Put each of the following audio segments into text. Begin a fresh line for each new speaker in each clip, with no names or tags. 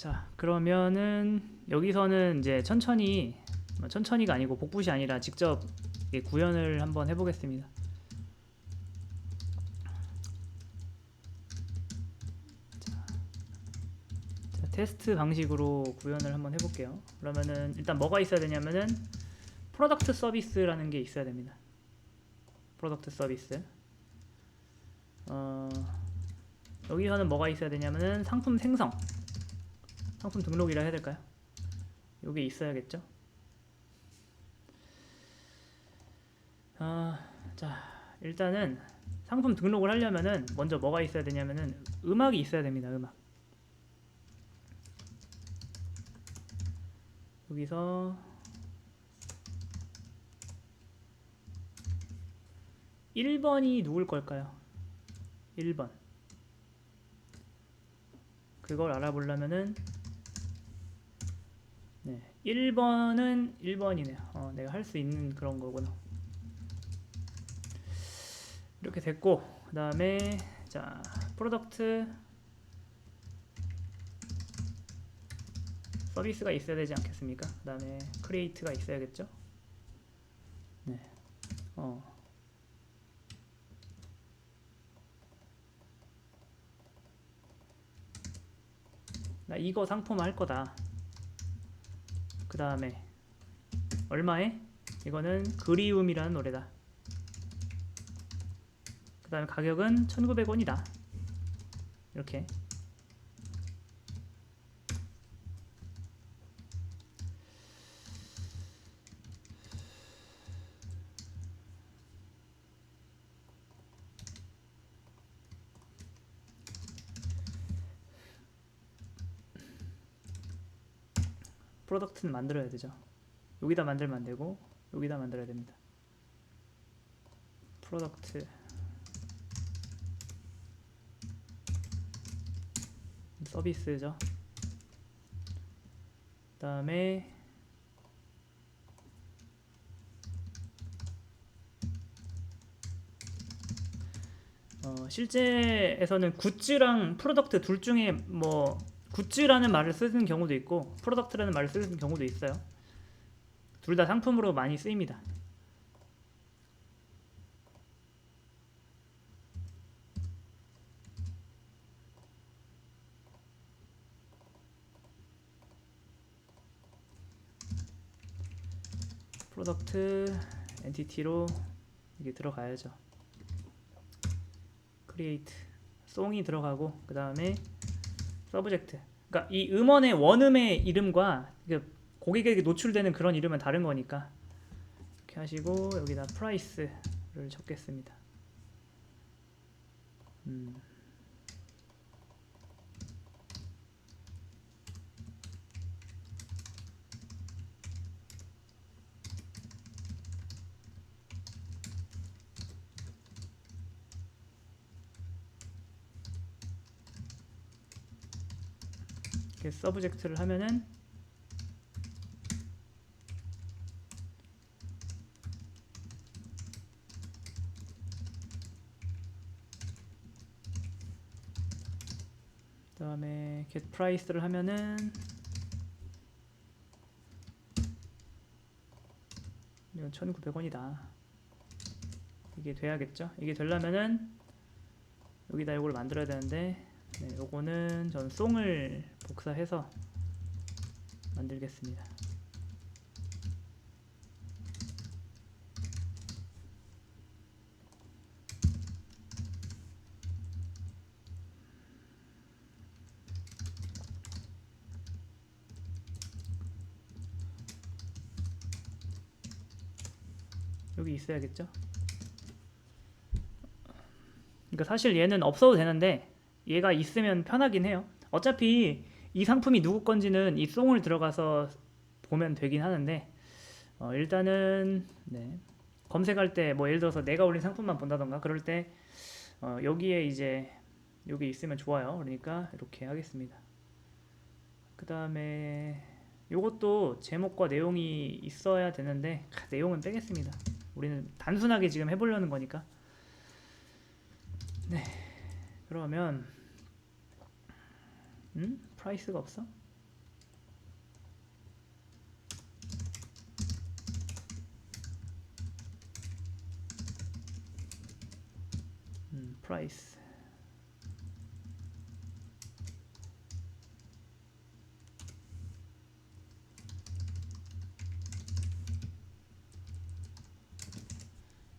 자 그러면은 여기서는 이제 천천히 뭐 천천히가 아니고 복붙이 아니라 직접 구현을 한번 해보겠습니다. 자, 자, 테스트 방식으로 구현을 한번 해볼게요. 그러면은 일단 뭐가 있어야 되냐면은 프로덕트 서비스라는 게 있어야 됩니다. 프로덕트 서비스. 어, 여기서는 뭐가 있어야 되냐면은 상품 생성, 상품 등록이라 해야 될까요? 요게 있어야겠죠? 아, 자, 일단은 상품 등록을 하려면은 먼저 뭐가 있어야 되냐면은 음악이 있어야 됩니다. 음악. 여기서 1번이 누굴 걸까요? 1번. 그걸 알아보려면은 네, 1번은 1번이네요. 어, 내가 할 수 있는 그런 거구나. 이렇게 됐고 그 다음에 자, 프로덕트 서비스가 있어야 되지 않겠습니까? 그 다음에 크리에이트가 있어야겠죠? 네. 어. 나 이거 상품 할 거다. 그 다음에 얼마에? 이거는 그리움이라는 노래다. 그 다음에 가격은 1900원이다. 이렇게. 프로덕트는 만들어야 되죠. 여기다 만들면 안 되고 여기다 만들어야 됩니다. 프로덕트 서비스죠. 그다음에 어, 실제에서는 굿즈랑 프로덕트 둘 중에 뭐 굿즈라는 말을 쓰는 경우도 있고 프로덕트라는 말을 쓰는 경우도 있어요. 둘 다 상품으로 많이 쓰입니다. 프로덕트 엔티티로 이게 들어가야죠. 크리에이트 송이 들어가고 그 다음에 서브젝트. 그러니까 이 음원의 원음의 이름과 그 고객에게 노출되는 그런 이름은 다른 거니까 이렇게 하시고 여기다 프라이스를 적겠습니다. 음. 이렇게 서브젝트를 하면은 그 다음에 get price를 하면은 이건 1,900원이다. 이게 돼야겠죠? 이게 되려면은 여기다 이걸 만들어야 되는데 네, 요거는 전 송을 복사해서 만들겠습니다. 여기 있어야겠죠? 그러니까 사실 얘는 없어도 되는데 얘가 있으면 편하긴 해요. 어차피 이 상품이 누구 건지는 이 송을 들어가서 보면 되긴 하는데 어, 일단은 네. 검색할 때 뭐 예를 들어서 내가 올린 상품만 본다던가 그럴 때 어, 여기에 이제 여기 있으면 좋아요. 그러니까 이렇게 하겠습니다. 그 다음에 요것도 제목과 내용이 있어야 되는데 아, 내용은 빼겠습니다. 우리는 단순하게 지금 해보려는 거니까. 네. 그러면 음? 프라이스가 없어? 음, 프라이스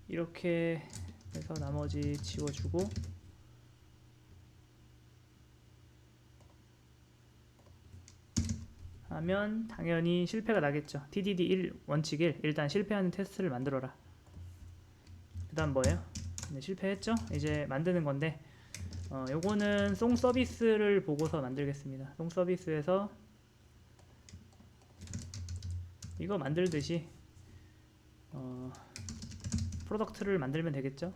이렇게 해서 나머지 지워주고 하면 당연히 실패가 나겠죠. TDD 1 원칙 1 일단 실패하는 테스트를 만들어라. 그 다음 뭐예요? 네, 실패했죠? 이제 만드는 건데 어, 요거는 송 서비스를 보고서 만들겠습니다. 송 서비스에서 이거 만들듯이 어, 프로덕트를 만들면 되겠죠?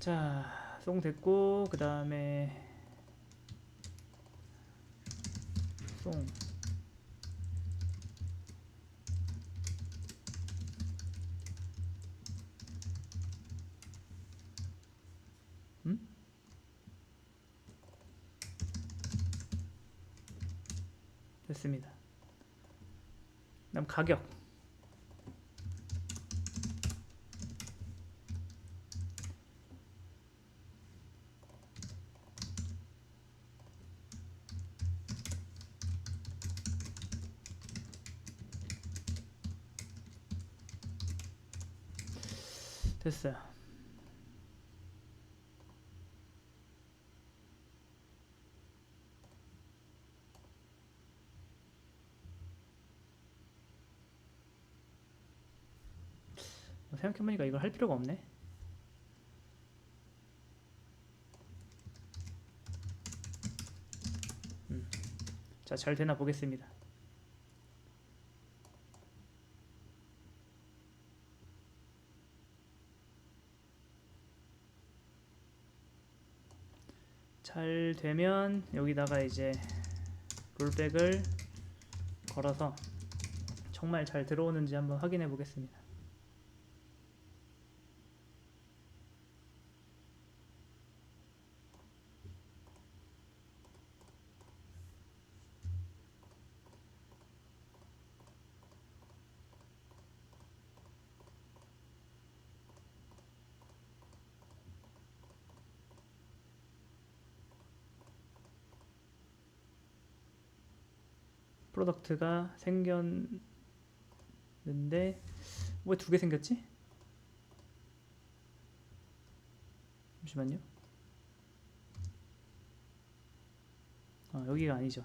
자, 송 됐고 그 다음에 송 음? 됐습니다. 그다음 가격 됐어요. 어, 생각해보니까 이걸 할 필요가 없네. 음. 자, 잘 되나 보겠습니다. 잘 되면 여기다가 이제 롤백을 걸어서 정말 잘 들어오는지 한번 확인해 보겠습니다. 프로덕트가 생겼는데 왜 두 개 생겼지? 잠시만요. 아, 여기가 아니죠.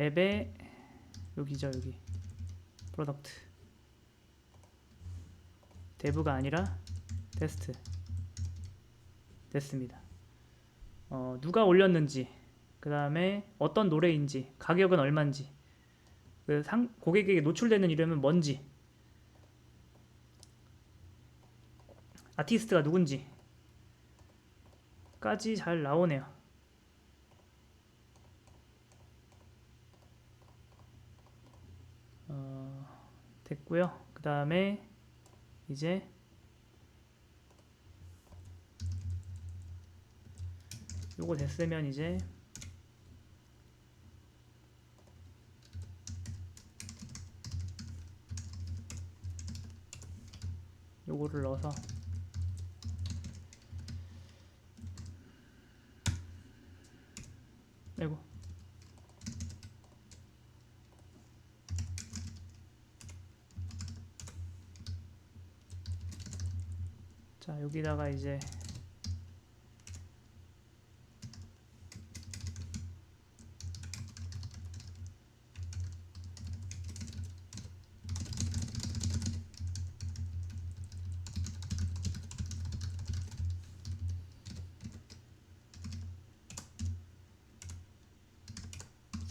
앱에 여기죠 여기 프로덕트 데브가 아니라 테스트 됐습니다. 어, 누가 올렸는지, 그 다음에 어떤 노래인지, 가격은 얼마인지, 그 상, 고객에게 노출되는 이름은 뭔지, 아티스트가 누군지, 까지 잘 나오네요. 어, 됐고요. 그 다음에 이제 요거 됐으면 이제 요거를 넣어서 아이고. 자 여기다가 이제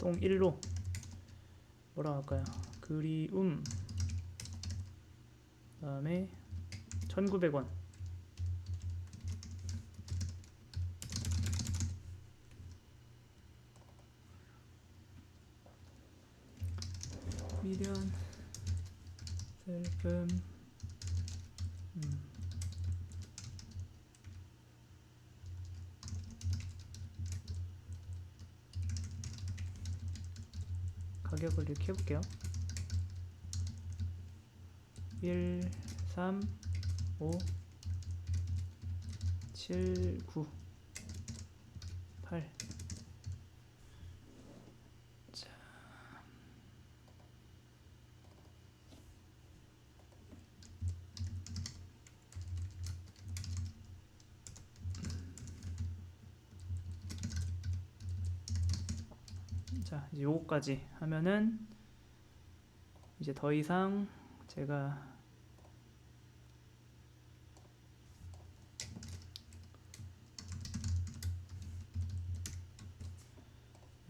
송 1로 뭐라고 할까요? 그리움 그 다음에 1,900원. 미련 슬픔 가격을 이렇게 해볼게요. 1 3 5 7 9 8 자 이제 요거까지 하면은 이제 더 이상 제가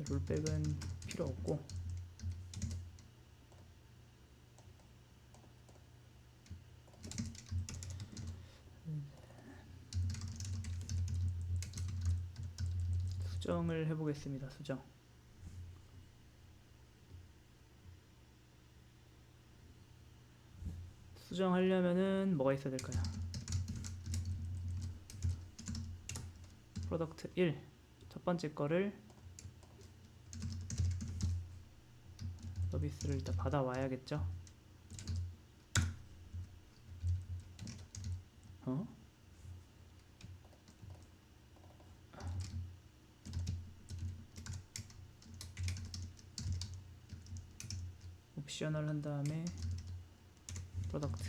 롤백은 필요 없고 수정을 해보겠습니다 수정 수정하려면은 뭐가 있어야 될까요? 프로덕트 1 첫 번째 거를 서비스를 일단 받아와야겠죠? 어? 옵셔널 한 다음에 프로덕트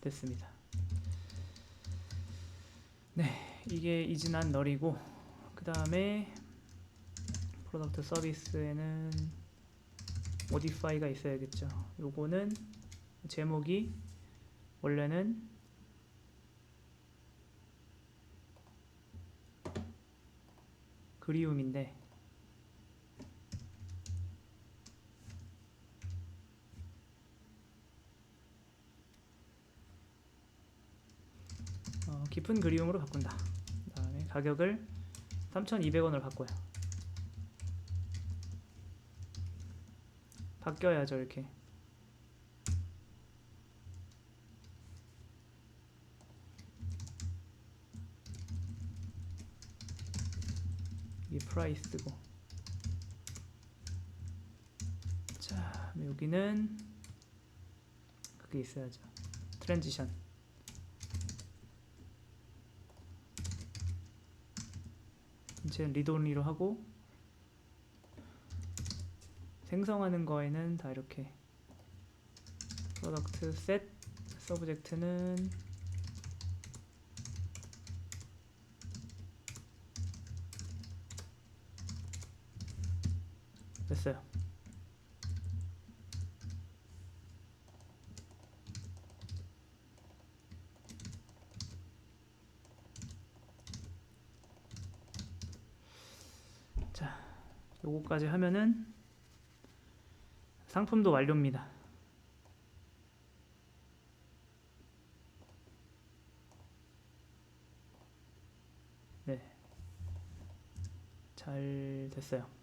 됐습니다. 네, 이게 이진한 널이고 그 다음에 프로덕트 서비스에는 모디파이가 있어야겠죠. 요거는 제목이 원래는 그리움인데 어, 깊은 그리움으로 바꾼다. 그 다음에 가격을 3,200원으로 바꿔요. 바뀌어야죠 이렇게. 이게 프라이스고. 자, 여기는 그게 있어야죠. 트랜지션. 이제 리드온리로 하고 생성하는 거에는 다 이렇게 프로덕트 셋 서브젝트는 됐어요. 요거까지 하면은 상품도 완료입니다. 네. 잘 됐어요.